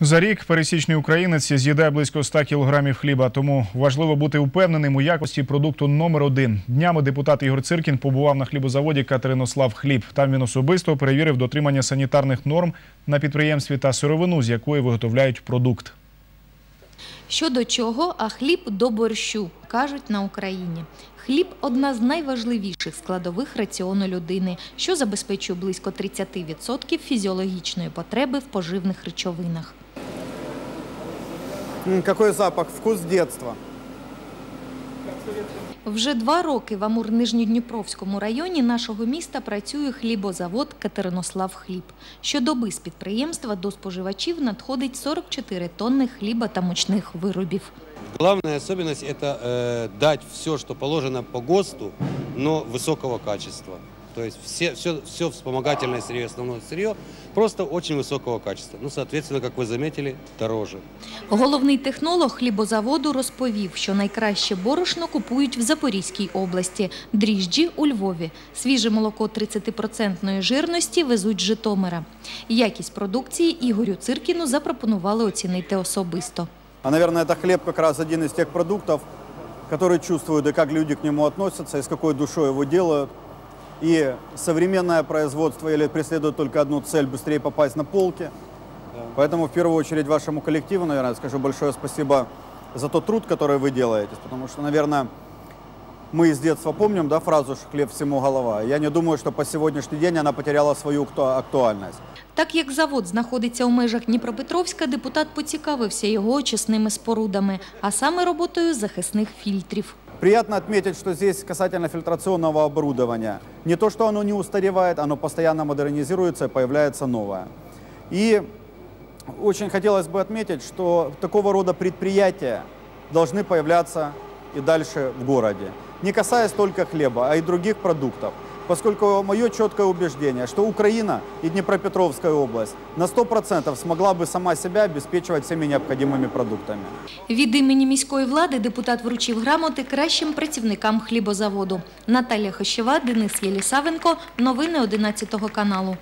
За рік пересічний українець з'їдає близько 100 кілограмів хліба, тому важливо бути упевненим у якості продукту номер один. Днями депутат Ігор Циркін побував на хлібозаводі Катеринослав Хліб. Там він особисто перевірив дотримання санітарних норм на підприємстві та сировину, з якої виготовляють продукт. Що до чого, а хліб до борщу, кажуть на Україні. Хліб – одна з найважливіших складових раціону людини, що забезпечує близько 30% фізіологічної потреби в поживних речовинах. М, Какой запах, вкус детства. Вже два роки в Амур-Нижньодніпровському районі нашого міста працює хлібозавод Катеринослав Хліб. Щодоби з підприємства до споживачів надходить 44 тонни хліба та мучних виробів. Главная особенность – это э, дать все, что положено по ГОСТу, но высокого качества. То есть все, все, все вспомогательное сырье, основное сырье, просто очень высокого качества. Ну, соответственно, как вы заметили, дороже. Головний технолог хлібозаводу розповів, що найкраще борошно купують в Запорізькій області, дріжджі – у Львові. Свіже молоко 30% жирності везуть з Житомира. Якість продукції Ігорю Циркіну запропонували оцінити особисто. А, наверное, это хлеб как раз один из тех продуктов, который чувствуют и как люди к нему относятся, и с какой душой его делают. И современное производство или преследует только одну цель – быстрее попасть на полки. Поэтому в первую очередь вашему коллективу, наверное, скажу большое спасибо за тот труд, который вы делаете. Потому что, наверное, мы из детства помним да, фразу что «хлеб всему голова». Я не думаю, что по сегодняшний день она потеряла свою акту- актуальность. Так як завод знаходиться у межах Дніпропетровська, депутат поцікавився його очисними спорудами, а саме роботою захисних фільтрів. Приятно отметить, что здесь касательно фильтрационного оборудования. Не то, что оно не устаревает, оно постоянно модернизируется появляется новое. И очень хотелось бы отметить, что такого рода предприятия должны появляться и дальше в городе. Не касаясь только хлеба, а и других продуктов. Поскольку мое четкое убеждение, что Украина и Днепропетровская область на 100% смогла бы сама себя обеспечивать всеми необходимыми продуктами. Від імені міської влади депутат вручив грамоти кращим працівникам хлібозаводу. Наталія Хощева, Денис Єлісавенко. Новини 11 каналу.